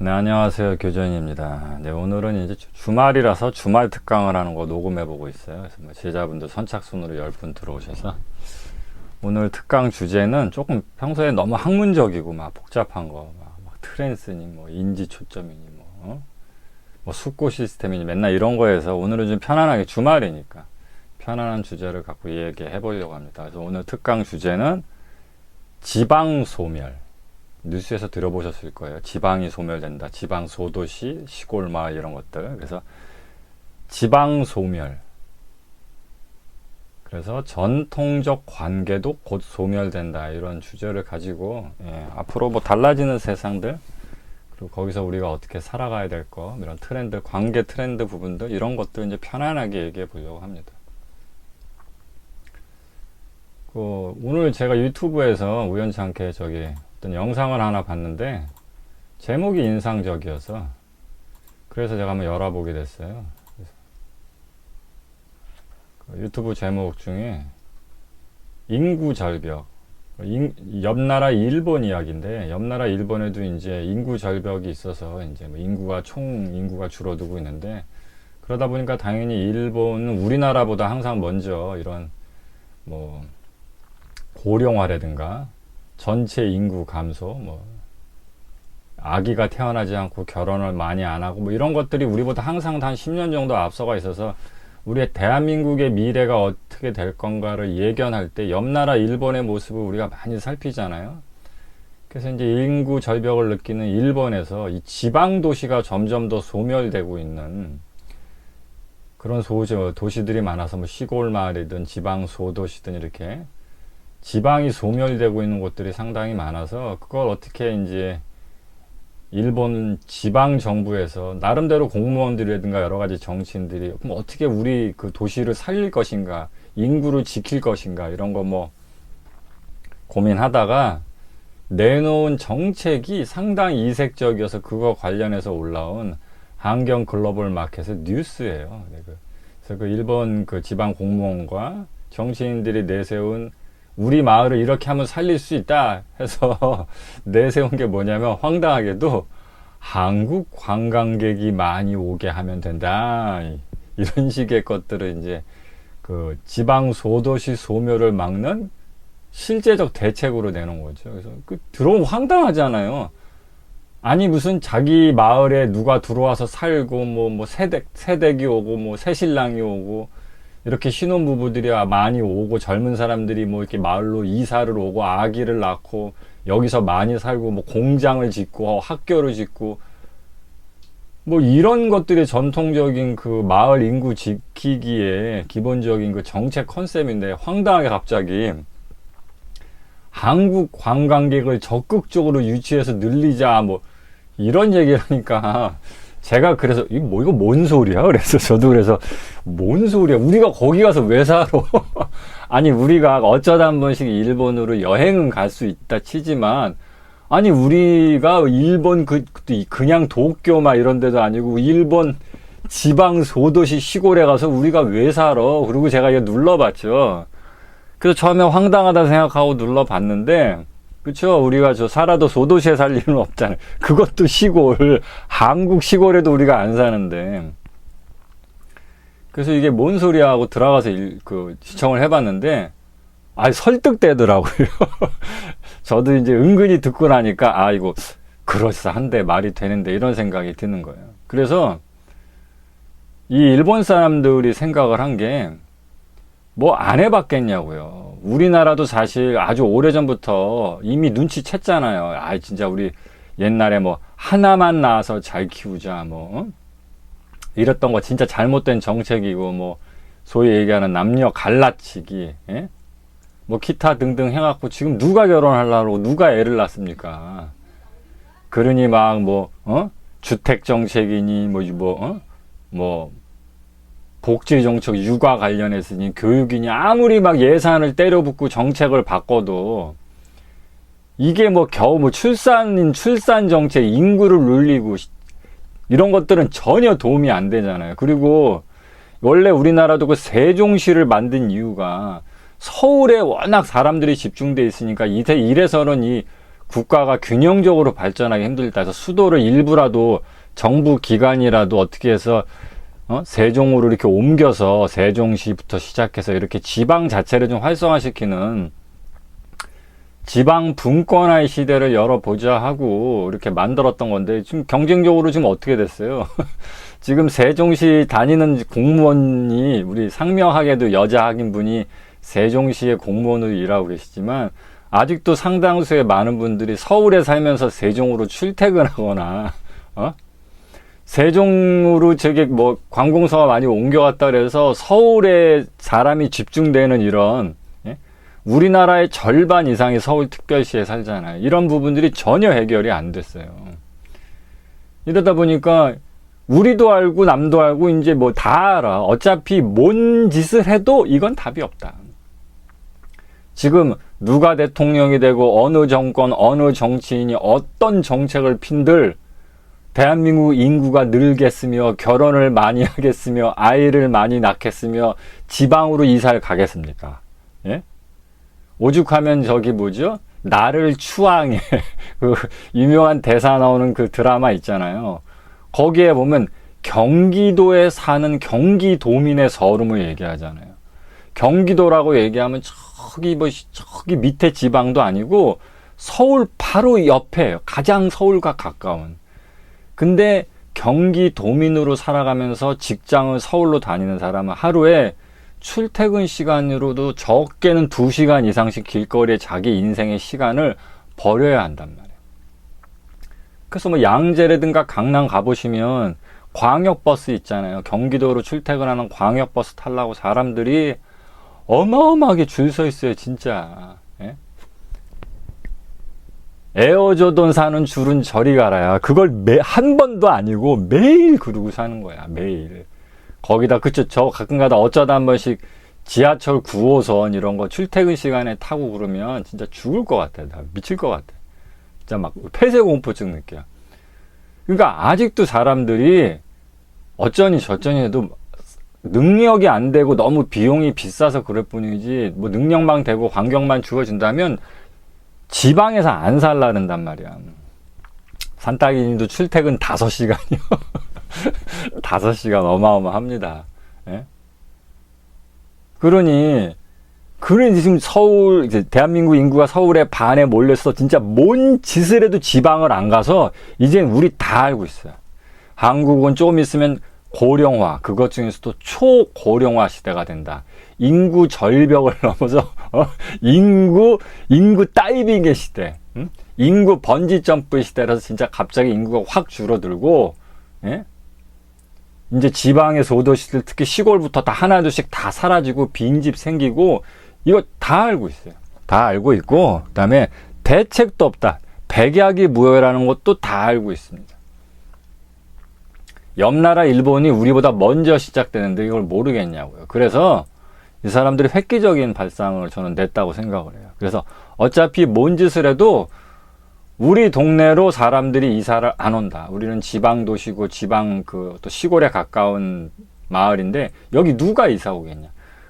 네, 안녕하세요. 교전입니다. 네, 오늘은 이제 주- 주말이라서 주말 특강을 하는 거 녹음해 보고 있어요. 그래서 뭐 제자분들 선착순으로 10분 들어오셔서 오늘 특강 주제는 조금 평소에 너무 학문적이고 막 복잡한 거, 막, 막 트랜스니 뭐 인지 초점이니 뭐, 어? 뭐 숙고 시스템이니 맨날 이런 거에서 오늘은 좀 편안하게 주말이니까 편안한 주제를 갖고 얘기해 보려고 합니다. 그래서 오늘 특강 주제는 지방 소멸. 뉴스에서 들어보셨을 거예요. 지방이 소멸된다. 지방 소도시, 시골 마을 이런 것들. 그래서 지방 소멸. 그래서 전통적 관계도 곧 소멸된다. 이런 주제를 가지고 예, 앞으로 뭐 달라지는 세상들 그리고 거기서 우리가 어떻게 살아가야 될 거, 이런 트렌드, 관계 트렌드 부분들 이런 것들 이제 편안하게 얘기해 보려고 합니다. 그 오늘 제가 유튜브에서 우연찮게 저기 어떤 영상을 하나 봤는데 제목이 인상적이어서 그래서 제가 한번 열어보게 됐어요. 그 유튜브 제목 중에 인구 절벽 인- 옆나라 일본 이야기인데 옆나라 일본에도 이제 인구 절벽이 있어서 이제 뭐 인구가 총 인구가 줄어들고 있는데 그러다 보니까 당연히 일본은 우리나라보다 항상 먼저 이런 뭐 고령화라든가 전체 인구 감소, 뭐 아기가 태어나지 않고 결혼을 많이 안 하고 뭐 이런 것들이 우리보다 항상 한 10년 정도 앞서가 있어서 우리의 대한민국의 미래가 어떻게 될 건가를 예견할 때 옆나라 일본의 모습을 우리가 많이 살피잖아요. 그래서 이제 인구 절벽을 느끼는 일본에서 이 지방 도시가 점점 더 소멸되고 있는 그런 소, 도시들이 많아서 뭐 시골 마을이든 지방 소도시든 이렇게 지방이 소멸되고 있는 곳들이 상당히 많아서 그걸 어떻게 이제 일본 지방 정부에서 나름대로 공무원들이라든가 여러 가지 정치인들이 그럼 어떻게 우리 그 도시를 살릴 것인가 인구를 지킬 것인가 이런 거 뭐 고민하다가 내놓은 정책이 상당히 이색적이어서 그거 관련해서 올라온 환경 글로벌 마켓의 뉴스예요. 네, 그- 그래서 그 일본 그 지방 공무원과 정치인들이 내세운 우리 마을을 이렇게 하면 살릴 수 있다 해서 내세운 게 뭐냐면 황당하게도 한국 관광객이 많이 오게 하면 된다. 이런 식의 것들을 이제 그 지방 소도시 소멸을 막는 실제적 대책으로 내놓은 거죠. 그래서 그 들어오면 황당하잖아요. 아니 무슨 자기 마을에 누가 들어와서 살고 뭐뭐 새댁 새댁이 오고 뭐 새신랑이 오고 이렇게 신혼부부들이 많이 오고 젊은 사람들이 뭐 이렇게 마을로 이사를 오고 아기를 낳고 여기서 많이 살고 뭐 공장을 짓고 학교를 짓고 뭐 이런 것들이 전통적인 그 마을 인구 지키기에 기본적인 그 정책 컨셉인데 황당하게 갑자기 한국 관광객을 적극적으로 유치해서 늘리자 뭐 이런 얘기를 하니까 제가 그래서 이거 뭐 이거 뭔 소리야? 그래서 저도 그래서 뭔 소리야? 우리가 거기 가서 왜 살아? 아니 우리가 어쩌다 한 번씩 일본으로 여행은 갈 수 있다 치지만 아니 우리가 일본 그 그냥 도쿄 막 이런 데도 아니고 일본 지방 소도시 시골에 가서 우리가 왜 살아? 그리고 제가 이거 눌러봤죠. 그래서 처음에 황당하다 생각하고 눌러봤는데 그쵸? 우리가 저 살아도 소도시에 살 일은 없잖아요. 그것도 시골 한국 시골에도 우리가 안 사는데. 그래서 이게 뭔 소리야 하고 들어가서 일, 그 시청을 해봤는데 아 설득되더라고요. 저도 이제 은근히 듣고 나니까 아 이거 그럴싸한데 말이 되는데 이런 생각이 드는 거예요. 그래서 이 일본 사람들이 생각을 한 게 뭐 안 해봤겠냐고요. 우리나라도 사실 아주 오래전부터 이미 눈치챘잖아요. 아, 진짜 우리 옛날에 뭐 하나만 낳아서 잘 키우자, 뭐. 어? 이랬던 거 진짜 잘못된 정책이고, 뭐, 소위 얘기하는 남녀 갈라치기, 예? 뭐, 기타 등등 해갖고 지금 누가 결혼하려고 누가 애를 낳습니까? 그러니 막 뭐, 어? 주택 정책이니, 뭐, 뭐, 어? 뭐, 복지 정책, 육아 관련해서니 교육이니 아무리 막 예산을 때려붓고 정책을 바꿔도 이게 뭐 겨우 뭐 출산인 출산 정책, 인구를 늘리고 이런 것들은 전혀 도움이 안 되잖아요. 그리고 원래 우리나라도 그 세종시를 만든 이유가 서울에 워낙 사람들이 집중돼 있으니까 이래서는 이 국가가 균형적으로 발전하기 힘들다 해서 수도를 일부라도 정부 기관이라도 어떻게 해서 어? 세종으로 이렇게 옮겨서 세종시부터 시작해서 이렇게 지방 자체를 좀 활성화시키는 지방 분권화의 시대를 열어보자 하고 이렇게 만들었던 건데 지금 경쟁적으로 지금 어떻게 됐어요? 지금 세종시 다니는 공무원이 우리 상명하게도 여자 학인분이 세종시의 공무원으로 일하고 계시지만 아직도 상당수의 많은 분들이 서울에 살면서 세종으로 출퇴근하거나 어? 세종으로 저기 뭐 관공서가 많이 옮겨갔다 그래서 서울에 사람이 집중되는 이런 예? 우리나라의 절반 이상이 서울특별시에 살잖아요. 이런 부분들이 전혀 해결이 안 됐어요. 이러다 보니까 우리도 알고 남도 알고 이제 뭐 다 알아. 어차피 뭔 짓을 해도 이건 답이 없다. 지금 누가 대통령이 되고 어느 정권, 어느 정치인이 어떤 정책을 핀들 대한민국 인구가 늘겠으며 결혼을 많이 하겠으며 아이를 많이 낳겠으며 지방으로 이사를 가겠습니까? 예? 오죽하면 저기 뭐죠? 나를 추앙해. 그 유명한 대사 나오는 그 드라마 있잖아요. 거기에 보면 경기도에 사는 경기도민의 서름을 얘기하잖아요. 경기도라고 얘기하면 저기 뭐 저기 밑에 지방도 아니고 서울 바로 옆에 가장 서울과 가까운 근데 경기도민으로 살아가면서 직장을 서울로 다니는 사람은 하루에 출퇴근 시간으로도 적게는 2시간 이상씩 길거리에 자기 인생의 시간을 버려야 한단 말이에요. 그래서 뭐 양재라든가 강남 가보시면 광역버스 있잖아요. 경기도로 출퇴근하는 광역버스 타려고 사람들이 어마어마하게 줄 서 있어요, 진짜. 예? 에어조던 사는 줄은 저리 가라야. 그걸 매, 한 번도 아니고 매일 그러고 사는 거야, 매일. 거기다, 그쵸, 저 가끔가다 어쩌다 한 번씩 지하철 9호선 이런 거 출퇴근 시간에 타고 그러면 진짜 죽을 것 같아. 나 미칠 것 같아. 진짜 막 폐쇄 공포증 느껴. 그러니까 아직도 사람들이 어쩌니 저쩌니 해도 능력이 안 되고 너무 비용이 비싸서 그럴 뿐이지 뭐 능력만 되고 환경만 주어진다면 지방에서 안 살라는단 말이야. 산딸기님도 출퇴근 5시간이요. 5시간 어마어마합니다. 예? 그러니, 그러니 지금 서울, 이제 대한민국 인구가 서울에 반에 몰려서 진짜 뭔 짓을 해도 지방을 안 가서 이제 우리 다 알고 있어요. 한국은 조금 있으면 고령화, 그것 중에서도 초고령화 시대가 된다. 인구 절벽을 넘어서 어? 인구 인구 다이빙의 시대, 응? 인구 번지 점프 시대라서 진짜 갑자기 인구가 확 줄어들고, 예? 이제 지방의 소도시들 특히 시골부터 다 하나둘씩 다 사라지고 빈집 생기고 이거 다 알고 있어요. 다 알고 있고 그다음에 대책도 없다. 백약이 무효라는 것도 다 알고 있습니다. 옆 나라 일본이 우리보다 먼저 시작되는데 이걸 모르겠냐고요. 그래서 이 사람들이 획기적인 발상을 저는 냈다고 생각을 해요. 그래서 어차피 뭔 짓을 해도 우리 동네로 사람들이 이사를 안 온다. 우리는 지방 도시고 지방 그 또 시골에 가까운 마을인데 여기 누가 이사 오겠냐.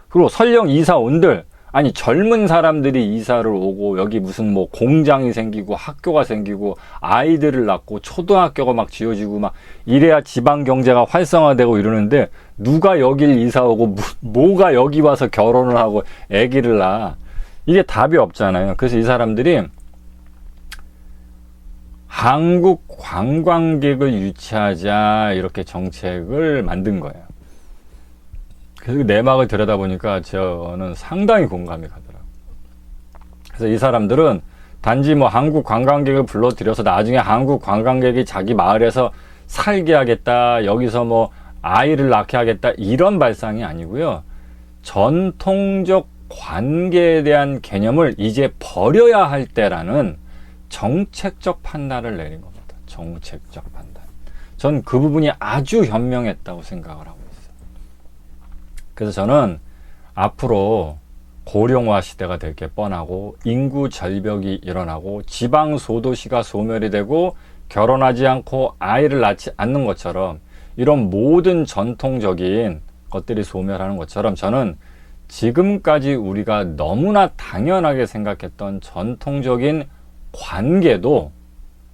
그리고 설령 이사 온들 아니 젊은 사람들이 이사를 오고 여기 무슨 뭐 공장이 생기고 학교가 생기고 아이들을 낳고 초등학교가 막 지어지고 막 이래야 지방 경제가 활성화되고 이러는데 누가 여길 이사 오고 뭐가 여기 와서 결혼을 하고 아기를 낳아 이게 답이 없잖아요. 그래서 이 사람들이 한국 관광객을 유치하자 이렇게 정책을 만든 거예요. 그래서 그 내막을 들여다보니까 저는 상당히 공감이 가더라고요. 그래서 이 사람들은 단지 뭐 한국 관광객을 불러들여서 나중에 한국 관광객이 자기 마을에서 살게 하겠다, 여기서 뭐 아이를 낳게 하겠다, 이런 발상이 아니고요. 전통적 관계에 대한 개념을 이제 버려야 할 때라는 정책적 판단을 내린 겁니다. 정책적 판단. 전 그 부분이 아주 현명했다고 생각을 하고. 그래서 저는 앞으로 고령화 시대가 될 게 뻔하고 인구 절벽이 일어나고 지방 소도시가 소멸이 되고 결혼하지 않고 아이를 낳지 않는 것처럼 이런 모든 전통적인 것들이 소멸하는 것처럼 저는 지금까지 우리가 너무나 당연하게 생각했던 전통적인 관계도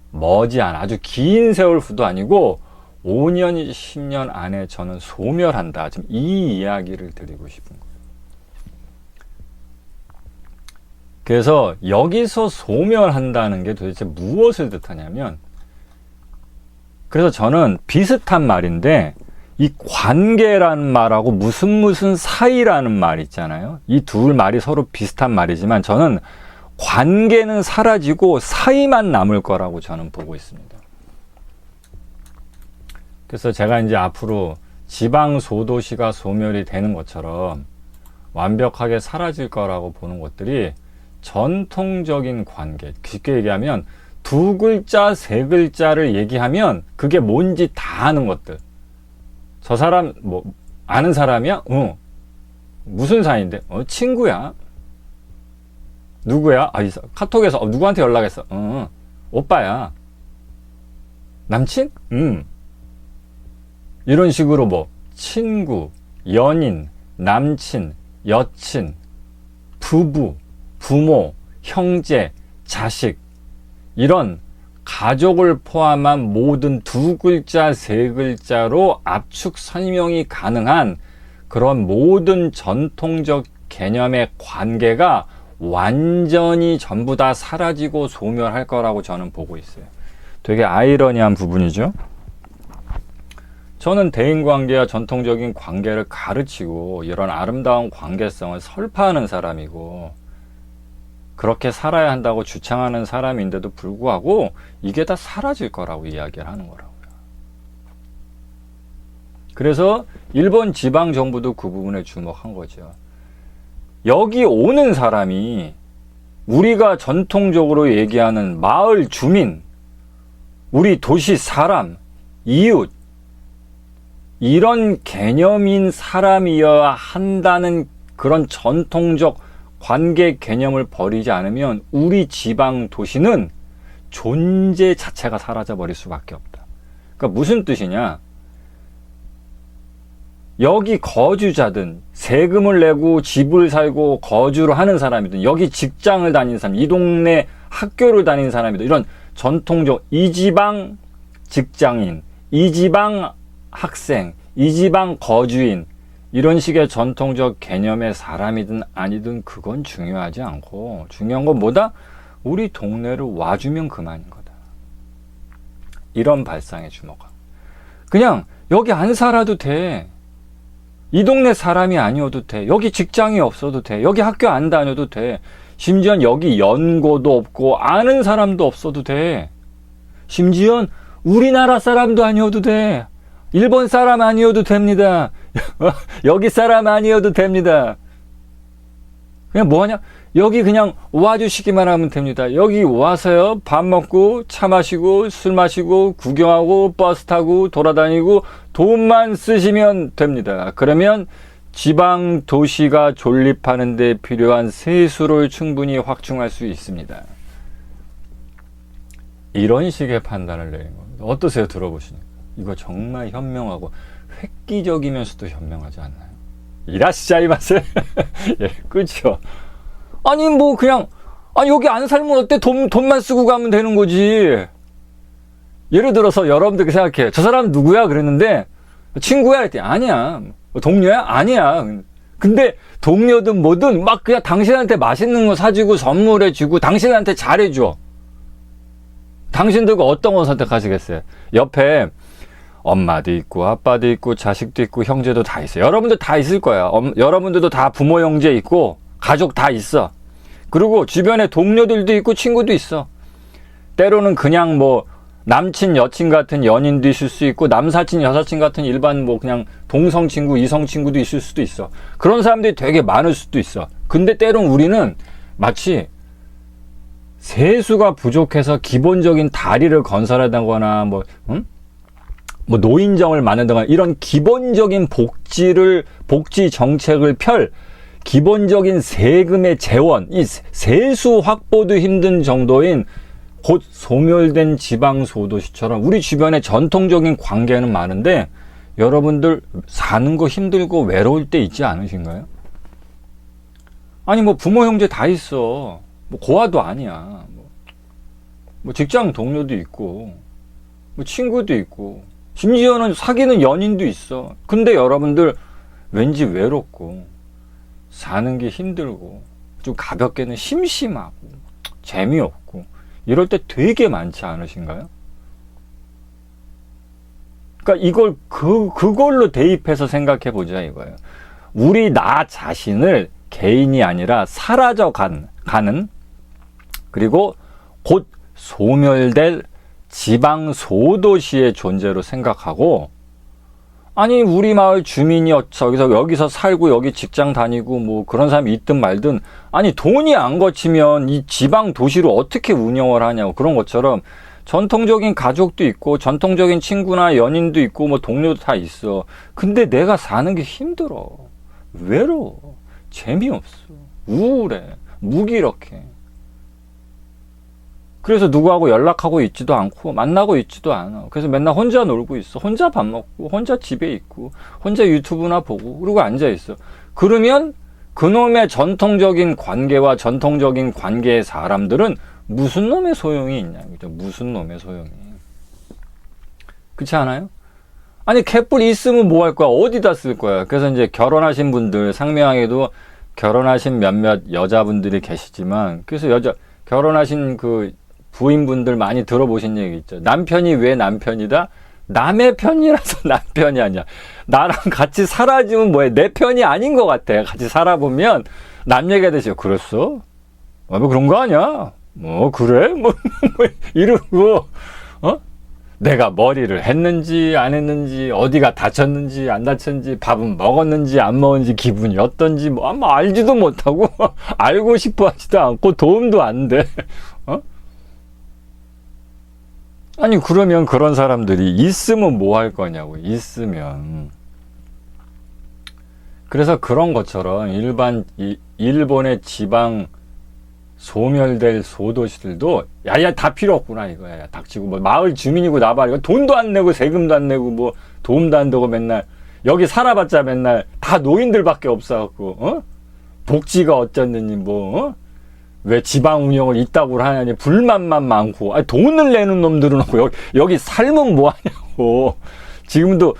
머지않아 아주 긴 세월 후도 아니고 5년, 10년 안에 저는 소멸한다. 지금 이 이야기를 드리고 싶은 거예요. 그래서 여기서 소멸한다는 게 도대체 무엇을 뜻하냐면 그래서 저는 비슷한 말인데 이 관계라는 말하고 무슨 무슨 사이라는 말 있잖아요. 이 둘 말이 서로 비슷한 말이지만 저는 관계는 사라지고 사이만 남을 거라고 저는 보고 있습니다. 그래서 제가 이제 앞으로 지방 소도시가 소멸이 되는 것처럼 완벽하게 사라질 거라고 보는 것들이 전통적인 관계. 쉽게 얘기하면 두 글자, 세 글자를 얘기하면 그게 뭔지 다 아는 것들. 저 사람 뭐 아는 사람이야? 어. 무슨 사이인데? 어, 친구야. 누구야? 아, 카톡에서 어, 누구한테 연락했어? 어, 오빠야. 남친? 음. 이런 식으로 뭐 친구, 연인, 남친, 여친, 부부, 부모, 형제, 자식 이런 가족을 포함한 모든 두 글자, 세 글자로 압축 설명이 가능한 그런 모든 전통적 개념의 관계가 완전히 전부 다 사라지고 소멸할 거라고 저는 보고 있어요. 되게 아이러니한 부분이죠. 저는 대인관계와 전통적인 관계를 가르치고 이런 아름다운 관계성을 설파하는 사람이고 그렇게 살아야 한다고 주창하는 사람인데도 불구하고 이게 다 사라질 거라고 이야기를 하는 거라고요. 그래서 일본 지방 정부도 그 부분에 주목한 거죠. 여기 오는 사람이 우리가 전통적으로 얘기하는 마을 주민, 우리 도시 사람, 이웃, 이런 개념인 사람이어야 한다는 그런 전통적 관계 개념을 버리지 않으면 우리 지방 도시는 존재 자체가 사라져 버릴 수밖에 없다. 그러니까 무슨 뜻이냐? 여기 거주자든 세금을 내고 집을 살고 거주를 하는 사람이든 여기 직장을 다니는 사람, 이 동네 학교를 다니는 사람이든 이런 전통적 이 지방 직장인, 이 지방 학생, 이 지방 거주인 이런 식의 전통적 개념의 사람이든 아니든 그건 중요하지 않고 중요한 건 뭐다? 우리 동네를 와주면 그만인 거다. 이런 발상에 주목하. 그냥 여기 안 살아도 돼. 이 동네 사람이 아니어도 돼. 여기 직장이 없어도 돼. 여기 학교 안 다녀도 돼. 심지어 여기 연고도 없고 아는 사람도 없어도 돼. 심지어 우리나라 사람도 아니어도 돼. 일본 사람 아니어도 됩니다. 여기 사람 아니어도 됩니다. 그냥 뭐하냐? 여기 그냥 와주시기만 하면 됩니다. 여기 와서요, 밥 먹고, 차 마시고, 술 마시고, 구경하고, 버스 타고, 돌아다니고, 돈만 쓰시면 됩니다. 그러면 지방 도시가 존립하는 데 필요한 세수를 충분히 확충할 수 있습니다. 이런 식의 판단을 내린 겁니다. 어떠세요? 들어보시니까. 이거 정말 현명하고 획기적이면서도 현명하지 않나요? 이라시자이마세. 예, 그렇죠. 아니 뭐 그냥 아니 여기 안 살면 어때? 돈 돈만 쓰고 가면 되는 거지. 예를 들어서 여러분들 생각해. 저 사람 누구야? 그랬는데 친구야 했더니 아니야. 뭐 동료야? 아니야. 근데 동료든 뭐든 막 그냥 당신한테 맛있는 거 사주고 선물해 주고 당신한테 잘해 줘. 당신들과 어떤 거 선택하시겠어요? 옆에 엄마도 있고 아빠도 있고 자식도 있고 형제도 다 있어요. 여러분들 다 있을 거야. 엄- 여러분들도 다 부모 형제 있고 가족 다 있어. 그리고 주변에 동료들도 있고 친구도 있어. 때로는 그냥 뭐 남친 여친 같은 연인도 있을 수 있고 남사친 여사친 같은 일반 뭐 그냥 동성 친구 이성 친구도 있을 수도 있어. 그런 사람들이 되게 많을 수도 있어. 근데 때론 우리는 마치 세수가 부족해서 기본적인 다리를 건설하다거나 뭐 응? 뭐 노인정을 만든다거나 이런 기본적인 복지를 복지 정책을 펼 기본적인 세금의 재원, 이 세수 확보도 힘든 정도인 곧 소멸된 지방 소도시처럼 우리 주변에 전통적인 관계는 많은데 여러분들 사는 거 힘들고 외로울 때 있지 않으신가요? 아니 뭐 부모 형제 다 있어. 뭐 고아도 아니야. 뭐. 뭐 직장 동료도 있고, 뭐 친구도 있고, 심지어는 사귀는 연인도 있어. 근데 여러분들 왠지 외롭고, 사는 게 힘들고, 좀 가볍게는 심심하고, 재미없고, 이럴 때 되게 많지 않으신가요? 그러니까 이걸 그, 그걸로 대입해서 생각해 보자 이거예요. 우리 나 자신을 개인이 아니라 사라져 간, 가는 그리고 곧 소멸될 지방 소도시의 존재로 생각하고 아니 우리 마을 주민이 어- 저기서 여기서 살고 여기 직장 다니고 뭐 그런 사람이 있든 말든 아니 돈이 안 거치면 이 지방 도시를 어떻게 운영을 하냐고 그런 것처럼 전통적인 가족도 있고 전통적인 친구나 연인도 있고 뭐 동료도 다 있어. 근데 내가 사는 게 힘들어. 외로워. 재미없어. 우울해. 무기력해 그래서 누구하고 연락하고 있지도 않고 만나고 있지도 않아. 그래서 맨날 혼자 놀고 있어. 혼자 밥 먹고 혼자 집에 있고 혼자 유튜브나 보고 그러고 앉아 있어. 그러면 그놈의 전통적인 관계와 전통적인 관계의 사람들은 무슨 놈의 소용이 있냐. 그죠? 무슨 놈의 소용이. 그렇지 않아요? 아니 캣불 있으면 뭐 할 거야? 어디다 쓸 거야? 그래서 이제 결혼하신 분들 상명하게도 결혼하신 몇몇 여자분들이 계시지만 그래서 여자 결혼하신 그 부인분들 많이 들어보신 얘기 있죠. 남편이 왜 남편이다? 남의 편이라서 남편이 아니야. 나랑 같이 살아지면 뭐해? 내 편이 아닌 것 같아. 같이 살아보면 남 얘기가 되죠. 그랬어? 아, 뭐 그런 거 아니야? 뭐 그래? 뭐, 뭐 이러고 어? 내가 머리를 했는지 안 했는지 어디가 다쳤는지 안 다쳤는지 밥은 먹었는지 안 먹었는지 기분이 어떤지 뭐 아마 알지도 못하고 알고 싶어 하지도 않고 도움도 안 돼. 어? 아니 그러면 그런 사람들이 있으면 뭐 할 거냐고 있으면. 그래서 그런 것처럼 일반 이, 일본의 지방 소멸될 소도시들도 야야 다 필요 없구나 이거야. 야, 닥치고 뭐 마을 주민이고 나발이고 돈도 안 내고 세금도 안 내고 뭐 도움도 안 되고 맨날 여기 살아봤자 맨날 다 노인들밖에 없어갖고 어? 복지가 어쩌느니 뭐 어? 왜 지방 운영을 있다고 하냐니 불만만 많고. 아니 돈을 내는 놈들은 없고. 여기, 여기 살면 뭐 하냐고. 지금도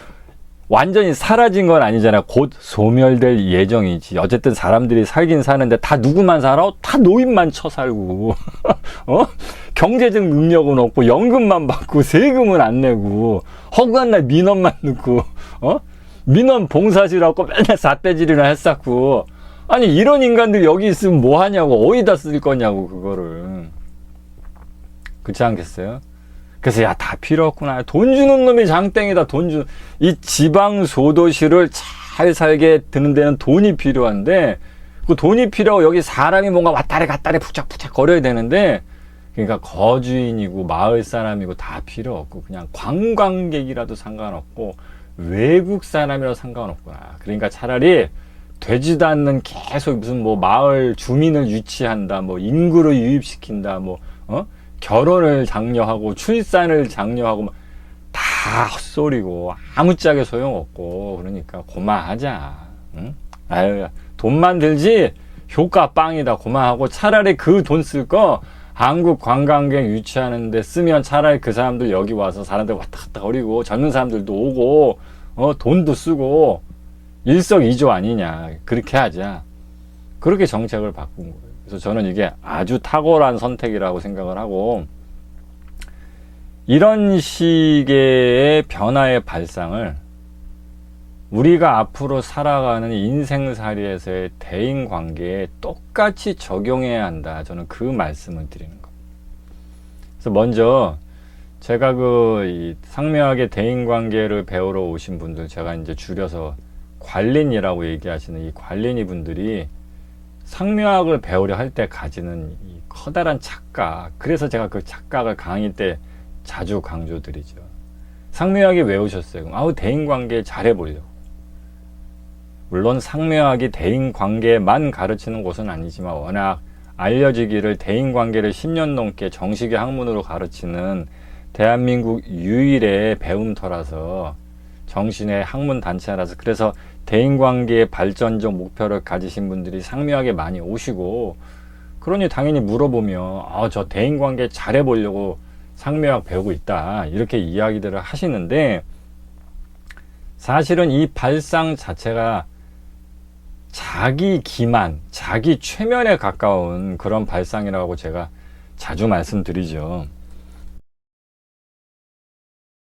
완전히 사라진 건 아니잖아. 곧 소멸될 예정이지. 어쨌든 사람들이 살긴 사는데 다 누구만 살아? 다 노인만 쳐 살고. 어? 경제적 능력은 없고 연금만 받고 세금은 안 내고. 허구한 날 민원만 넣고. 어? 민원 봉사지라고 맨날 삿대질이나 했었고 아니 이런 인간들 여기 있으면 뭐 하냐고 어디다 쓸 거냐고 그거를. 그렇지 않겠어요? 그래서 야 다 필요 없구나. 돈 주는 놈이 장땡이다 돈 주 이 지방 소도시를 잘 살게 드는 데는 돈이 필요한데 그 돈이 필요하고 여기 사람이 뭔가 왔다리 갔다리 푸짝푸짝 거려야 되는데 그러니까 거주인이고 마을 사람이고 다 필요 없고 그냥 관광객이라도 상관없고 외국 사람이라도 상관없구나. 그러니까 차라리 되지도 않는 계속 무슨 뭐 마을 주민을 유치한다, 뭐 인구를 유입시킨다, 뭐 어? 결혼을 장려하고 출산을 장려하고 뭐다 헛소리고 아무짝에 소용없고 그러니까 고만하자. 응? 아유 돈만 들지 효과 빵이다 고만하고 차라리 그 돈 쓸 거 한국 관광객 유치하는데 쓰면 차라리 그 사람들 여기 와서 사람들 왔다 갔다 거리고 젊은 사람들도 오고 어 돈도 쓰고 일석이조 아니냐. 그렇게 하자. 그렇게 정책을 바꾼 거예요. 그래서 저는 이게 아주 탁월한 선택이라고 생각을 하고 이런 식의 변화의 발상을 우리가 앞으로 살아가는 인생살이에서의 대인 관계에 똑같이 적용해야 한다. 저는 그 말씀을 드리는 겁니다. 그래서 먼저 제가 그이 상명하게 대인 관계를 배우러 오신 분들 제가 이제 줄여서 관린이라고 얘기하시는 이 관린이 분들이 상명학을 배우려 할 때 가지는 이 커다란 착각. 그래서 제가 그 착각을 강의 때 자주 강조드리죠. 상명학이 왜 오셨어요? 그럼 아우 대인 관계 잘해 보려고. 물론 상명학이 대인 관계만 가르치는 곳은 아니지만 워낙 알려지기를 대인 관계를 10년 넘게 정식의 학문으로 가르치는 대한민국 유일의 배움터라서 정신의 학문 단체라서 그래서 대인관계의 발전적 목표를 가지신 분들이 상미하게 많이 오시고 그러니 당연히 물어보면 아 저 대인관계 잘해보려고 상미학 배우고 있다 이렇게 이야기들을 하시는데 사실은 이 발상 자체가 자기 기만, 자기 최면에 가까운 그런 발상이라고 제가 자주 말씀드리죠.